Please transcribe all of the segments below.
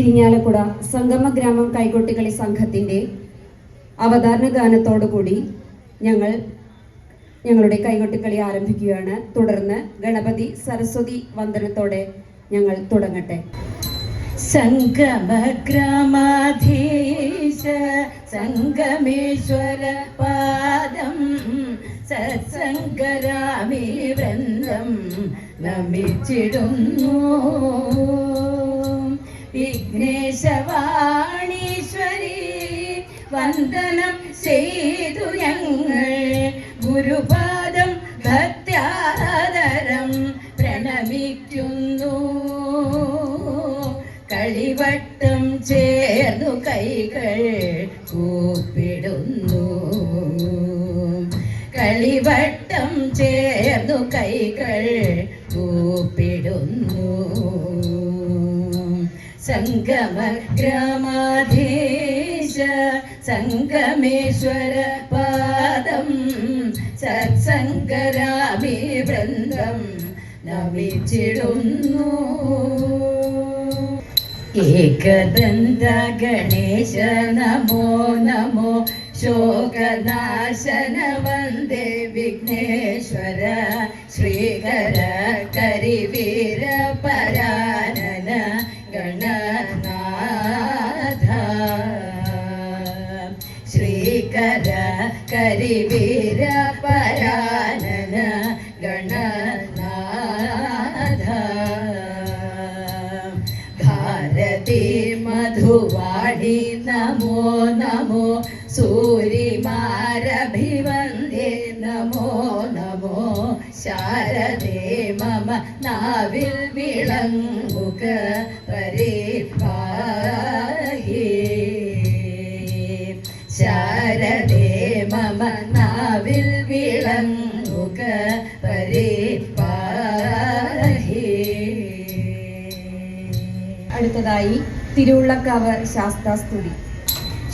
ഇരിങ്ങാലക്കുട സംഗമ ഗ്രാമം കൈകൊട്ടികളി സംഘത്തിന്റെ അവതാരണ ഗാനത്തോടുകൂടി ഞങ്ങൾ ഞങ്ങളുടെ കൈകൊട്ടിക്കളി ആരംഭിക്കുകയാണ്. തുടർന്ന് ഗണപതി സരസ്വതി വന്ദനത്തോടെ ഞങ്ങൾ തുടങ്ങട്ടെ. സംഗമഗ്രാമാധീശ സംഗമേശ്വര പാദം സത്സംഗരാമി വൃന്ദം നമിച്ചിടുന്നു. വിഘ്നേശവാണീശ്വരി വന്ദനം ചെയ്തു ഞങ്ങൾ. ഗുരുപാദം ഭക്ത്യാദരം പ്രണമിക്കുന്നു. കളിവട്ടം ചേർന്നു കൈകൾ കൂപ്പിടുന്നു. കളിവട്ടം ചേർന്നു കൈകൾ കൂപ്പിടുന്നു. സംഗമ ഗ്രാമാധീശ സംഗമേശ്വര പാദം സത്സംഗരാമി വൃന്ദം നമിച്ചിടുന്നു. ഏകദന്ത ഗണേശ നമോ നമോ ശോകനാശന വന്ദേ വിഘ്നേശ്വര ശ്രീകര കരിവീര പരാനന കരിവീര പരാനന ഗണനാഥ. ഭാരതി മധുവാടി നമോ നമോ സൂരിമാരഭിവന്ദേ നമോ നമോ. ശാരദേ മമ നാവിൽ വിളങ്ങുക പരിപാഹി ശാരദേ നാവിൽ വിളങ്ങുക അടുത്തതായി തിരുവുള്ളക്കാവ് ശാസ്താസ്തുതി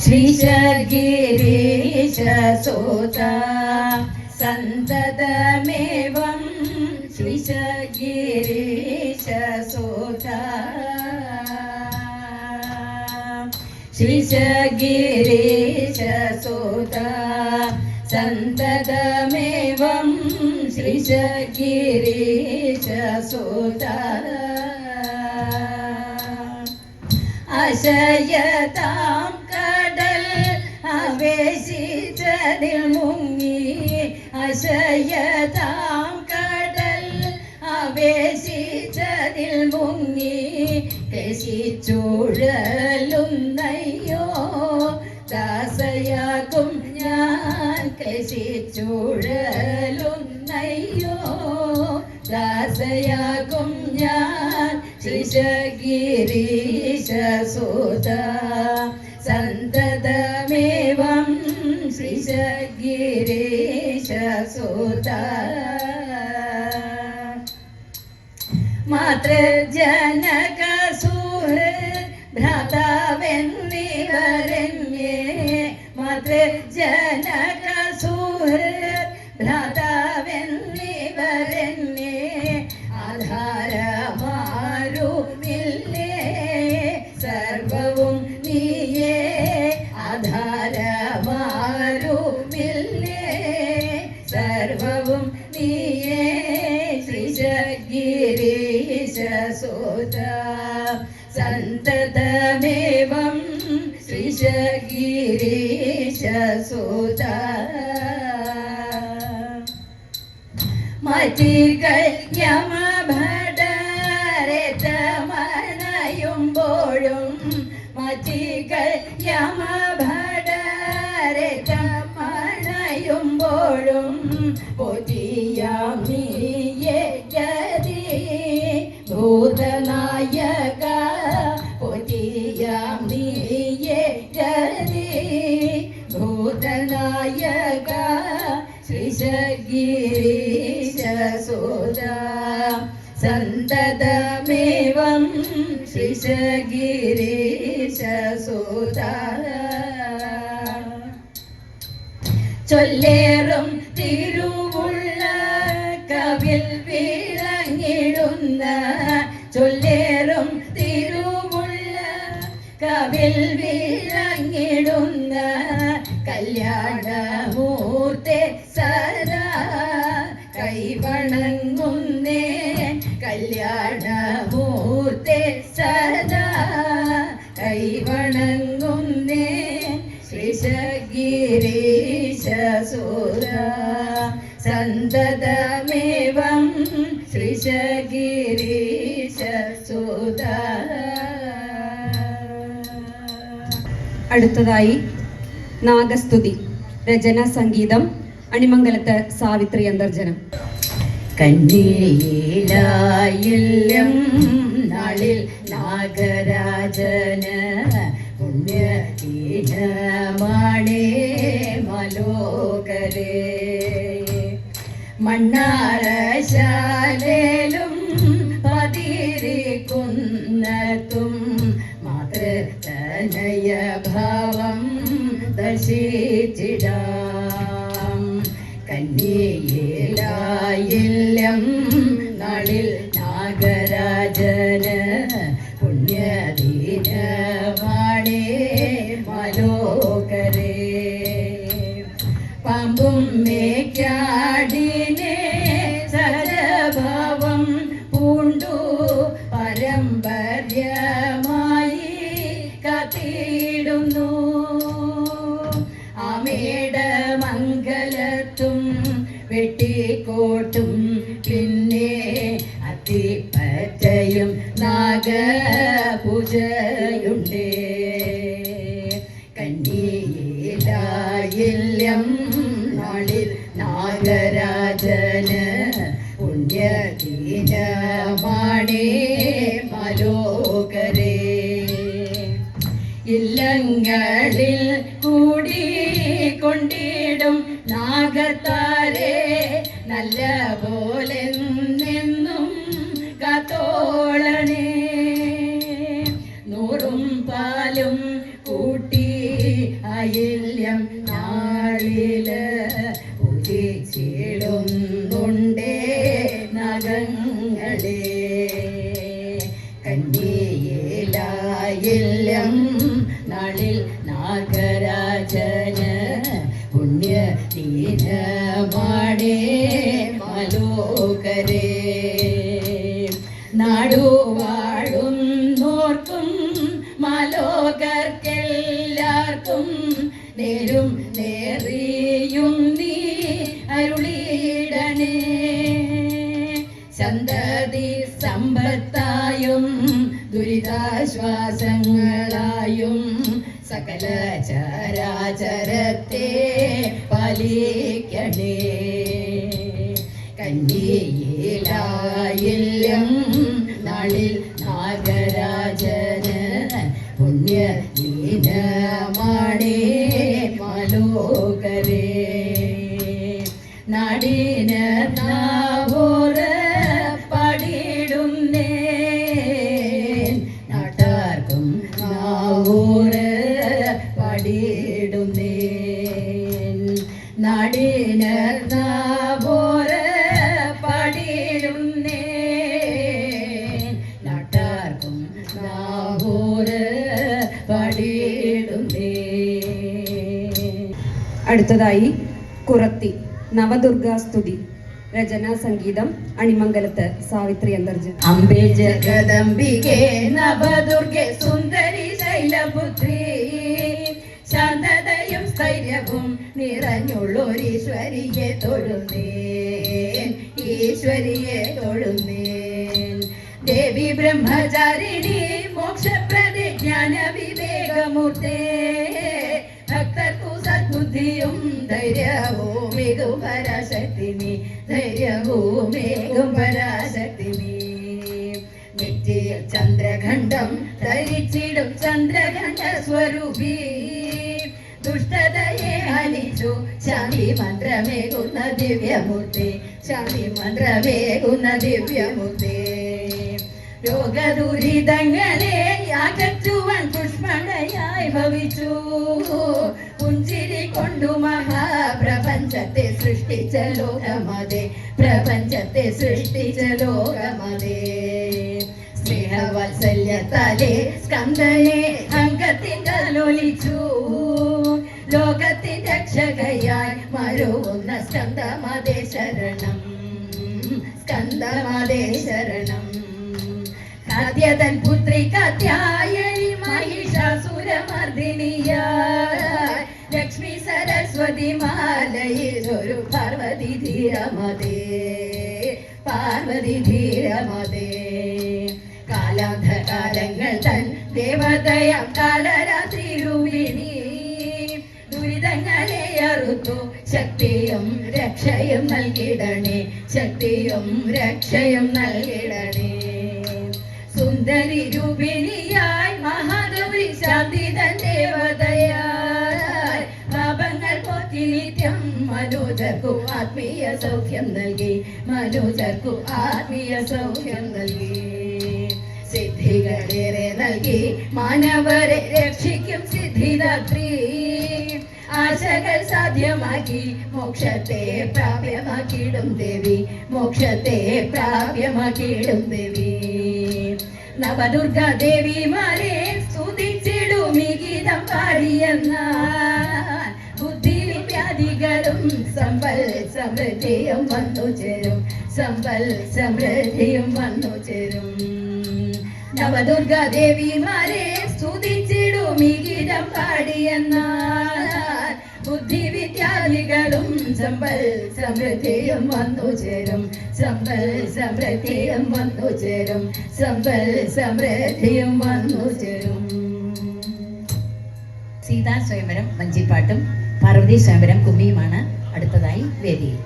ശ്രീശഗിരീശ സോത സന്തതമേവം സോത ശ്രീശഗിരീശ സോത സന്തതമേവം ശ്രീശഗിരീശ സോത അശയതാം കടൽ ആവേശിച്ചതിൽ മുങ്ങി അശയതാം കടൽ ആവേശിച്ചതിൽ മുങ്ങി കശിച്ചുഴലുന്നയ്യോ ഞാൻ കശിച്ചുഴലുന്നയ്യോ ദാസയാകും ഞാൻ ശ്രീശഗിരീശ സന്തതമേവം ശ്രീശഗിരീശ മാത്ര മാതൃജനക സുഹൃത് ഭ്രാതാവെന്നിവരന്യേ മാതൃജനക സുഹൃത് ഭ്രാതാവെന്നിവരന്യേ ആധാരമാരുമില്ലേ? സർവവും നീയേ ആധാരമാരുമില്ലേ? സർവവും നീയേ ശ്രീശഗിരീശ സോത സന്തതമേവം സോത മതികൾ യമഭടരതമണയുമ്പോഴും മതികൾ യമഭടരതമണയുമ്പോഴും പൊതിയാം നീയെ ഗതി ഭൂതനായക പൊതിയാം നീയെ ഗതി ഭൂതനായക ശ്രീശഗിരീശ സോദ സന്തതമേവം ശിശഗിരീശ സോദ ചൊല്ലേറും തിരുവുള്ള കവിൽ വിളങ്ങിടുന്ന ചൊല്ലേറും തിരുവുള്ള കവിൽ വിളങ്ങിടുന്ന കല്യാണമൂർത്തെ സന്തതമേവം ശ്രീശഗിരീശസൂത അടുത്തതായി നാഗസ്തുതി രചന സംഗീതം അണിമംഗലത്ത് സാവിത്രി അന്തർജനം. കന്നീലായില്യം നാളിൽ നാഗരാജന പുണ്യഹീനമാണേ മലോകരേ മണ്ണാറശാലേലും പതിരിക്കുന്നതും മാതൃതനയ ഭാവം ദർശിച്ചിടാം മംഗലത്തും വെട്ടിക്കോട്ടും. പിന്നെ അത്തിപ്പറ്റയും നാഗപൂജയുണ്ടേ. നല്ല പോലെ മലോകരേ നാടുവാഴുന്നോർക്കും മാലോകർക്കെല്ലാവർക്കും നേരും നേറിയും നീ അരുളിയിടണേ സന്തതി സമ്പത്തായും ദുരിതാശ്വാസങ്ങളായും സകല ചരാചരത്തെ പാലിക്കണേ കന്നിയിലായില്യം അടുത്തതായി കുറത്തി നവദുർഗാ സ്തുതി രചന സംഗീതം അണിമംഗലത്ത് സാവിത്രി അന്തർജൻ. അംബേ ജഗദംബികേ നവദുർഗെ സുന്ദരി ശൈലപുത്രി ശാന്തതയും സ്ഥൈര്യവും നിറഞ്ഞുള്ളൊരീശ്വരിയെ തൊഴുന്നേൻ ഈശ്വരിയെ തൊഴുന്നേൻ. ദേവി ബ്രഹ്മചാരിണി മോക്ഷപ്രതിജ്ഞാന വിവേകമൂർത്തേ ധൈര്യവും മികും പരാശക്തിനി ധൈര്യവും മികും പരാശക്തിനി നെറ്റിയിൽ ചന്ദ്രഖണ്ഡം ധരിച്ചിടും ചന്ദ്രഖണ്ഡ സ്വരൂപി. ദുഷ്ടതയെ ഹനിച്ചു ശാന്തി മന്ത്രമേകുന്ന ദിവ്യമൂർത്തി. ശാന്തി മന്ത്രമേകുന്ന ദിവ്യമൂർത്തി. രോഗദുരിതങ്ങളെ അകറ്റുവാൻ പുഷ്പണയായി ഭവിച്ചു. പുഞ്ചിരി കൊണ്ടു മഹാപ്രപഞ്ചത്തെ സൃഷ്ടിച്ച ലോകമതേ പ്രപഞ്ചത്തെ സൃഷ്ടിച്ച ലോകമതേ. സ്നേഹവാത്സല്യത്താലെ സ്കന്ദനെ അംഗ ലോകത്തിങ്കലൊലിച്ചു ലോകത്തിൻ രക്ഷകയായി മരുവുന്ന സ്കന്ദമതേ ശരണം. സ്കന്ദമതേ ശരണം. കാദ്യതൻ പുത്രി കാത്യായനി മഹിഷാസുരമർദിനിയായി ലക്ഷ്മി സരസ്വതി മാലയിലൊരു പാർവതി ധീരമതേ പാർവതി ധീരമതേ. കാലാന്ധകാലങ്ങൾ തൻ ദേവതയം കാലരാത്രി രൂപിണി ദുരിതങ്ങളെ അറുത്തു ശക്തിയും രക്ഷയും നൽകിടണേ ശക്തിയും രക്ഷയും നൽകിടണേ രൂപിണിയായി മഹാഗൗരി ശാന്തിതൻ ദേവതയായി പാപങ്ങൾ പോറ്റി നിത്യം മനോജർക്കു ആത്മീയ സൗഖ്യം നൽകി. മനോജർക്കു ആത്മീയ സൗഖ്യം നൽകി. സിദ്ധികളേറെ നൽകി. മാനവരെ രക്ഷിക്കും സിദ്ധിദാത്രി. ആശകൾ സാധ്യമാക്കി. മോക്ഷത്തെ പ്രാപ്യമാക്കിയിടും ദേവി. മോക്ഷത്തെ പ്രാപ്യമാക്കിയിടും ദേവി. നവദുർഗ ദേവിമാരെ സ്തുതിച്ചിടും ഈ ഗീതം പാടിയെന്ന ബുദ്ധി വ്യാധികളും സമ്പൽ സമൃദ്ധിയും വന്നു ചേരും. സമ്പൽ സമൃദ്ധിയും വന്നു ചേരും. നവദുർഗ ദേവിമാരെ സ്തുതിച്ചിടും ഈ ഗീതം പാടിയെന്ന ബുദ്ധി വിദ്യാദികളും സമ്പൽ സമൃദ്ധിയും വന്നു ചേരും. സമ്പൽ സമൃദ്ധിയും വന്നു ചേരും. സമ്പൽ സമൃദ്ധിയും വന്നു ചേരും. സീതാ സ്വയംവരം വഞ്ചിപ്പാട്ടും പാർവതി സ്വയംവരം കുമ്മിയുമാണ് അടുത്തതായി വേദിയിൽ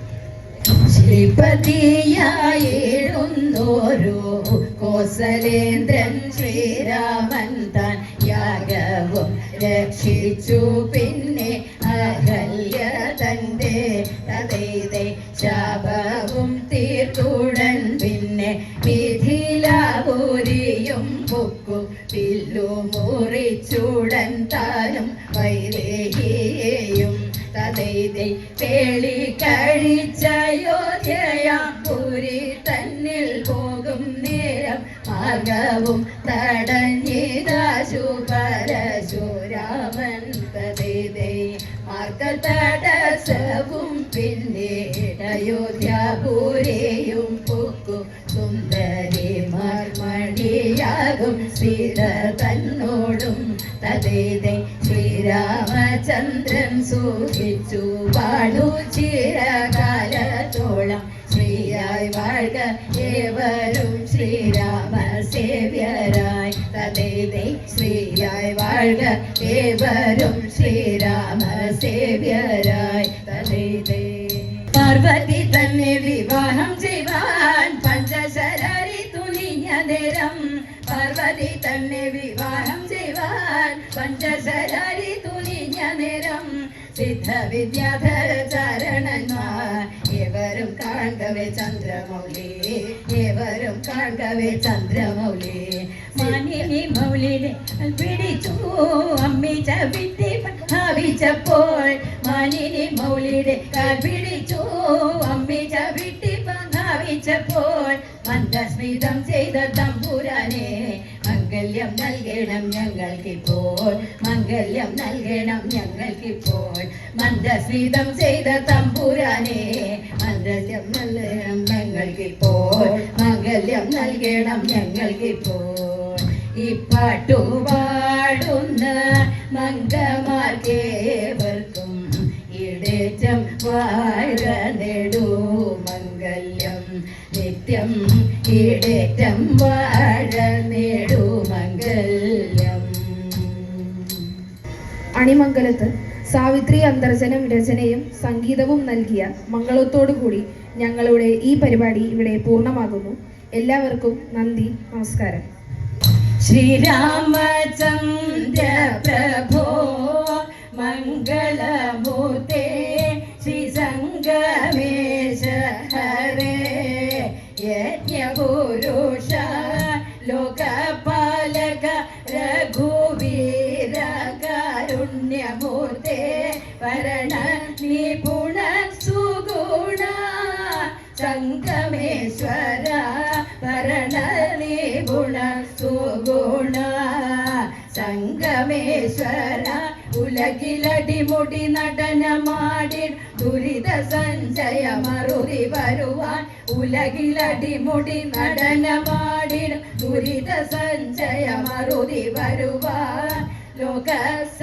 ശ്രീപതിയായിടുന്നോരോ കോസലേന്ദ്രൻ ശ്രീരാമൻ താൻ യാഗവും രക്ഷിച്ചു. പിന്നെ അഹല്യ തന്റെ തതൈതൈ ശാപവും തീർത്തുടൻ പിന്നെ മിഥിലാപുരിയും പൊക്കു പില്ലു മുറിച്ചുടൻ താനും വൈദേഹിയെയും തതൈതൈ പേളി കഴിച്ചയോധ്യയാം പുരി തന്നിൽ പോകും നേരം മാർഗവും തടഞ്ഞിതാശു പിന്നീട് അയോധ്യാപുരെയും പൊക്കു. സുന്ദരി മർമണിയാകും സീത തന്നോടും തതേതേ ശ്രീരാമചന്ദ്രൻ സൂക്ഷിച്ചു പാടു ചിരകാലത്തോളം. ശ്രീയായി വാഴ്ക ഏവരും ശ്രീരാമ സേവ്യരായി. തതേതേ ശ്രീയായി വാഴ്ക ഏവരും ശ്രീരാമ സേവ്യരായി. പാർവതി തന്നെ വിവാഹം ചെയ്യുവാൻ പഞ്ചശരരി തുനിഞ്ഞ നേരം. പാർവതി തന്നെ വിവാഹം ചെയ്യുവാൻ പഞ്ചശരരി തുനിഞ്ഞ നേരം. സിദ്ധ വിദ്യാധര ചരണന്മാർ ഏവരും കാണവേ ചന്ദ്രമൗലി ഏവരും കാണവേ ചന്ദ്രമൗലി. മാനിനി മൗലിനെ പിടിച്ചു അമ്മിച്ച വിട്ടി ഭാവിച്ചപ്പോൾ മാനിനി മൗലിയുടെ കാൽപിടിച്ചു അമ്മി അമ്മിച്ച വിട്ടി ഭാവിച്ചപ്പോൾ മന്ദസ്മിതം ചെയ്ത തമ്പുരാനെ മംഗല്യം നൽകണം ഞങ്ങൾക്കിപ്പോൾ മംഗല്യം നൽകണം ഞങ്ങൾക്കിപ്പോൾ. മന്ദസ്മിതം ചെയ്ത തമ്പുരാനെ മന്ദസ്യം നൽകണം ഞങ്ങൾക്കിപ്പോൾ മംഗല്യം നൽകണം ഞങ്ങൾക്കിപ്പോൾ. ഈ പാടുന്ന മംഗമാർക്കേവർക്കും ഇടേറ്റം വാഴ നെടൂ മംഗല്യം. നിത്യം ഇടേറ്റം വാഴ നേടൂ മംഗല്യം. അണിമംഗലത്ത് സാവിത്രി അന്തർജനം രചനയും സംഗീതവും നൽകിയ മംഗളത്തോടുകൂടി ഞങ്ങളുടെ ഈ പരിപാടി ഇവിടെ പൂർണമാകുന്നു. എല്ലാവർക്കും നന്ദി നമസ്കാരം. ശ്രീരാമചന്ദ്ര പ്രഭോ മംഗളമൂർത്തേ ശ്രീ സംഗമേശ ഹരേ യജ്ഞപുരുഷ ലോകപാലക രഘുവീര കാരുണ്യമൂർത്തേ വരണ നിപുണ സുഗുണ സംഗമേശ്വര ഭരണ ഗുണ സുഗുണ. സംഗമേശ്വര ഉലകിലടിമുടി നടനമാടി ദുരിത സഞ്ചയ മറുതി വരുവാൻ. ഉലകിലടിമുടി നടനമാടി ദുരിത സഞ്ചയ മറുതി വരുവാൻ. ലോകസ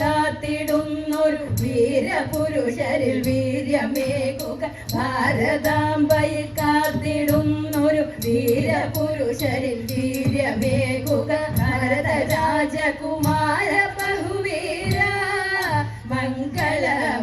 കാത്തിടുന്നൊരു വീരപുരുഷരിൽ വീര്യമേകുക. ഭാരതാംബയെ കാത്തിടുന്നൊരു വീരപുരുഷരിൽ വീര്യമേകുക. ഭരത രാജകുമാര ബഹുവീര മംഗളമേകു